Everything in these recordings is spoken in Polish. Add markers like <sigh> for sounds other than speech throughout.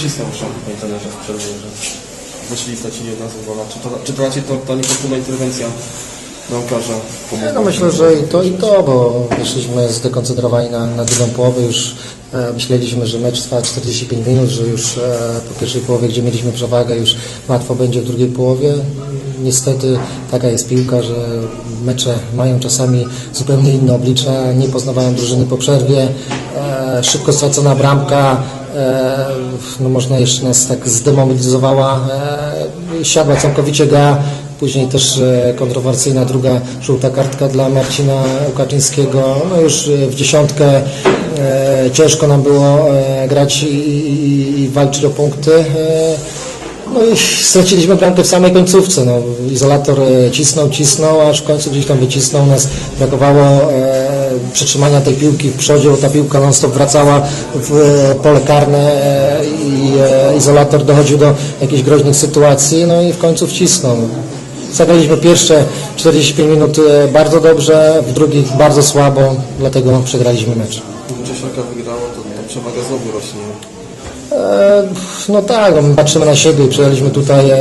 Co się stało szanowni panie trenerze w przerwie, że weszli i stracili od nas gola? Czy to, czy to raczej to, ta niefortunna interwencja bramkarza pomogła? No myślę, że i to i to, bo wyszliśmy zdekoncentrowani na, na drugą połowę. Już e, myśleliśmy, że mecz trwa 45 minut, że już e, po pierwszej połowie, gdzie mieliśmy przewagę, już łatwo będzie w drugiej połowie. Niestety taka jest piłka, że mecze mają czasami zupełnie inne oblicza. Nie poznawałem drużyny po przerwie. E, szybko stracona bramka. E, no można jeszcze nas tak zdemobilizowała. E, siadła całkowicie gra. Później też e, kontrowersyjna druga żółta kartka dla Marcina Łukaczyńskiego. No już w dziesiątkę ciężko nam było grać i walczyć o punkty. No i straciliśmy bramkę w samej końcówce. No, izolator e, cisnął, cisnął, aż w końcu gdzieś tam wycisnął nas. Brakowało e, przytrzymania tej piłki w przodzie, bo ta piłka non stop wracała w e, pole karne e, i e, izolator dochodził do jakichś groźnych sytuacji, no i w końcu wcisnął. Zagraliśmy pierwsze 45 minut e, bardzo dobrze, w drugich bardzo słabo, dlatego przegraliśmy mecz. Czesiaka wygrało, to, to przewaga znowu rośnie. E, No tak, no my patrzymy na siebie i przyjechaliśmy tutaj e,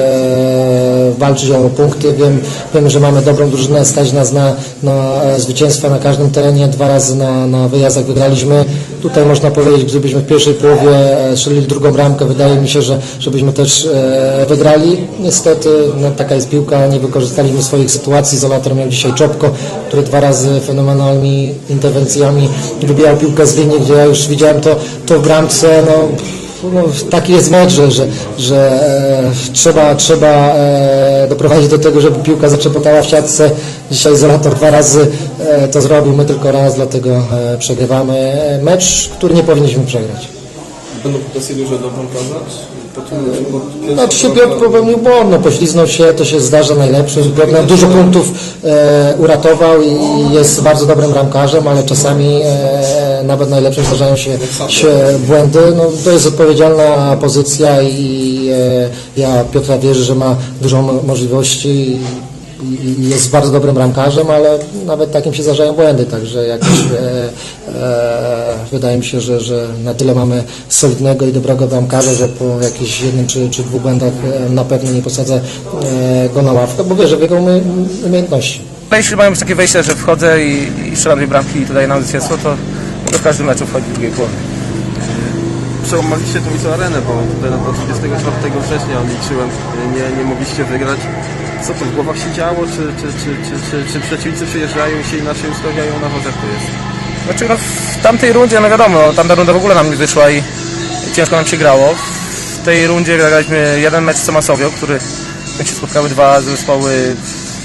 walczyć o punkty. Wiem, wiemy, że mamy dobrą drużynę, stać nas na, na e, zwycięstwa na każdym terenie. Dwa razy na, na wyjazdach wygraliśmy. Tutaj można powiedzieć, gdybyśmy w pierwszej połowie e, strzelili drugą bramkę, wydaje mi się, że żebyśmy też e, wygrali. Niestety no, taka jest piłka, nie wykorzystaliśmy swoich sytuacji. Izolator miał dzisiaj Czopko, który dwa razy fenomenalnymi interwencjami wybijał piłkę z linii, gdzie ja już widziałem to, to w bramce. No, no, taki jest mecz, że, że, że e, trzeba, trzeba e, doprowadzić do tego, żeby piłka zaczepotała w siatce. Dzisiaj izolator dwa razy e, to zrobił, my tylko raz, dlatego e, przegrywamy E, mecz, który nie powinniśmy przegrać. Będą pretensje duże do bramkarza? Po oczywiście Piotr popełnił błąd, no, pośliznął się, to się zdarza najlepszym. Piotr nam dużo punktów e, uratował i, jest bardzo dobrym bramkarzem, ale czasami e, nawet najlepszym zdarzają się, się błędy. No, to jest odpowiedzialna pozycja i e, ja Piotra wierzę, że ma dużo mo- możliwości i, jest bardzo dobrym bramkarzem, ale nawet takim się zdarzają błędy, także jakoś e, e, wydaje mi się, że, że na tyle mamy solidnego i dobrego bramkarza, że po jakichś jednym czy, czy dwóch błędach e, na pewno nie posadzę e, go na ławkę, bo wierzę w jego umie, umiejętności. Ale jeśli mają takie wejście, że wchodzę i, i strzelam dwie bramki i tutaj nam zwycięstwo, to w każdym meczu wchodzić w drugiej połowie. Przełamaliście tą Wisłą Arenę, bo tutaj do 24 września liczyłem, nie, nie mogliście wygrać. Co to w głowach się działo? Czy, czy, czy, czy, czy, czy przeciwnicy przyjeżdżają się inaczej ustawiają na wodę? to jest? Znaczy no, w tamtej rundzie, no wiadomo, tamta runda w ogóle nam nie wyszła i ciężko nam się grało. W tej rundzie graliśmy jeden mecz z Tomasowio, który jak się spotkały dwa zespoły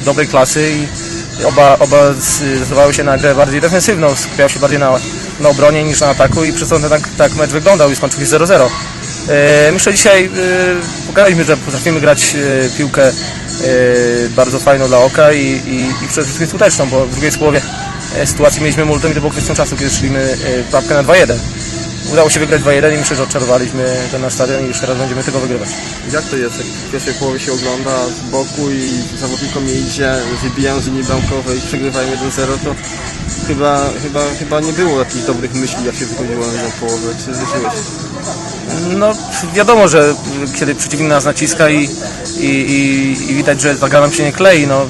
dobrej klasy i oba, oba zdecydowały się na grę bardziej defensywną, skupiały się bardziej na, na obronie niż na ataku i przez to tak, tak mecz wyglądał i skończył się 0-0. E, Myślę dzisiaj e, pokazaliśmy, że potrafimy grać e, piłkę bardzo fajną dla oka i, i, i przede wszystkim skuteczną, bo w drugiej połowie sytuacji mieliśmy multum i to było kwestią czasu, kiedy szliśmy papkę na 2-1. Udało się wygrać 2-1 i myślę, że odczarowaliśmy ten nasz stadion i już teraz będziemy tego wygrywać. Jak to jest, jak w pierwszej połowie się ogląda z boku i zawodnikom nie idzie, wybijają z linii bramkowej, przegrywają 1-0, to chyba, chyba, chyba nie było jakichś dobrych myśli, jak się wychodziło na połowę. Czy zdarzyłeś? No wiadomo, że kiedy przeciwnik nas naciska i, i, i, i widać, że ta gra nam się nie klei, no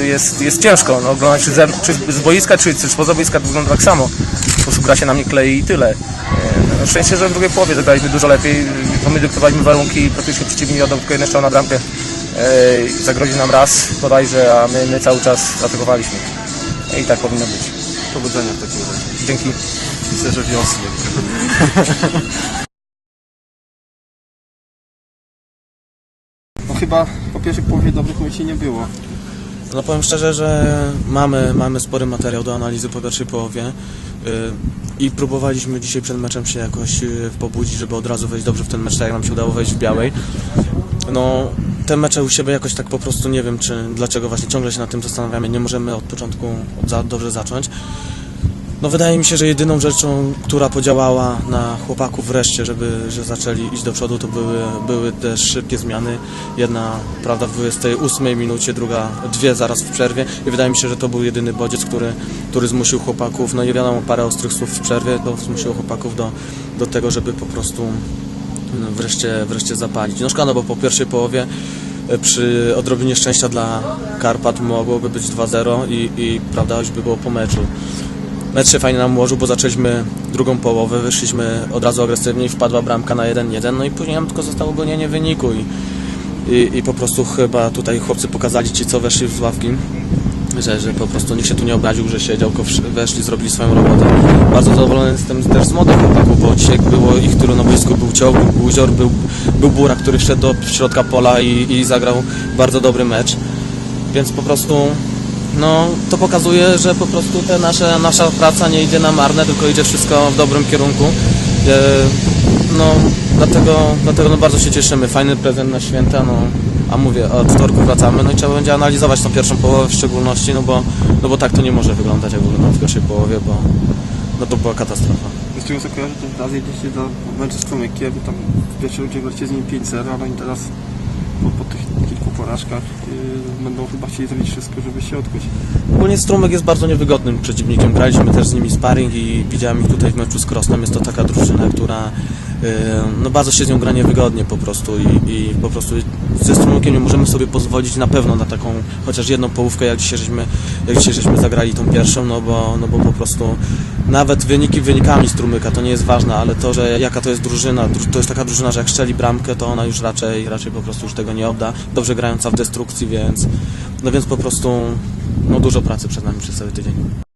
y, jest, jest ciężko. No, oglądać czy, z, czy z boiska, czy, czy spoza boiska to wygląda tak samo. Po prostu gra się nam nie klei i tyle. Y, No, szczęście, że w drugiej połowie zagraliśmy dużo lepiej, to my dyktowaliśmy warunki, praktycznie przeciwnik oddał tylko jeden strzał na bramkę. y, Zagroził nam raz bodajże, a my, my cały czas atakowaliśmy. I tak powinno być. Powodzenia w takim razie. Dzięki. Myślę, że wiosny. <laughs> No chyba po pierwszej połowie dobrych myśli nie było. No powiem szczerze, że mamy, mamy spory materiał do analizy po pierwszej połowie yy, i próbowaliśmy dzisiaj przed meczem się jakoś yy, pobudzić, żeby od razu wejść dobrze w ten mecz, tak jak nam się udało wejść w białej. No te mecze u siebie jakoś tak po prostu nie wiem, czy dlaczego właśnie ciągle się nad tym zastanawiamy, nie możemy od początku za, dobrze zacząć. No wydaje mi się, że jedyną rzeczą, która podziałała na chłopaków wreszcie, żeby że zaczęli iść do przodu, to były, były też szybkie zmiany. Jedna, prawda, w 28 minucie, druga, dwie zaraz w przerwie i wydaje mi się, że to był jedyny bodziec, który, który zmusił chłopaków, no i wiadomo, parę ostrych słów w przerwie, to zmusiło chłopaków do, do tego, żeby po prostu no, wreszcie, wreszcie zapalić. No szkoda, bo po pierwszej połowie e, przy odrobinie szczęścia dla Karpat mogłoby być 2-0 i, i prawda, już by było po meczu. Się fajnie nam ułożył, bo zaczęliśmy drugą połowę, wyszliśmy od razu agresywniej, wpadła bramka na 1-1, no i później nam tylko zostało gonienie wyniku i, i, i po prostu chyba tutaj chłopcy pokazali ci, co weszli z ławki, że, że po prostu nikt się tu nie obraził, że się działko wsz- weszli, zrobili swoją robotę. Bardzo zadowolony jestem też z młodych chłopaków, bo dzisiaj było ich, który na boisku był Cioł, był Buzior, był, był Bura, który wszedł do środka pola i, i zagrał bardzo dobry mecz. Więc po prostu no, to pokazuje, że po prostu te nasze, nasza praca nie idzie na marne, tylko idzie wszystko w dobrym kierunku. E, no, dlatego, dlatego no, bardzo się cieszymy. Fajny prezent na święta, no, a mówię, od wtorku wracamy, no i trzeba będzie analizować tą pierwszą połowę w szczególności, no bo, no bo tak to nie może wyglądać, jak w pierwszej połowie, bo no to była katastrofa. Z tego co kojarzę, to teraz jedziecie do meczu z Strumykiem, tam w pierwszej rundzie graliście z nimi 5-0, no i teraz po, po tych kilku porażkach yy, będą chyba chcieli zrobić wszystko, żeby się odkuć. Ogólnie Strumyk jest bardzo niewygodnym przeciwnikiem. Graliśmy też z nimi sparring i widziałem ich tutaj w meczu z Krosnem. Jest to taka drużyna, która no bardzo się z nią gra niewygodnie po prostu i, i po prostu ze Strumykiem nie możemy sobie pozwolić na pewno na taką chociaż jedną połówkę, jak dzisiaj żeśmy, jak dzisiaj żeśmy zagrali tą pierwszą, no bo, no bo po prostu nawet wyniki wynikami Strumyka to nie jest ważne, ale to, że jaka to jest drużyna, dru- to jest taka drużyna, że jak strzeli bramkę, to ona już raczej, raczej po prostu już tego nie odda. Dobrze grająca w destrukcji, więc no więc po prostu no dużo pracy przed nami przez cały tydzień.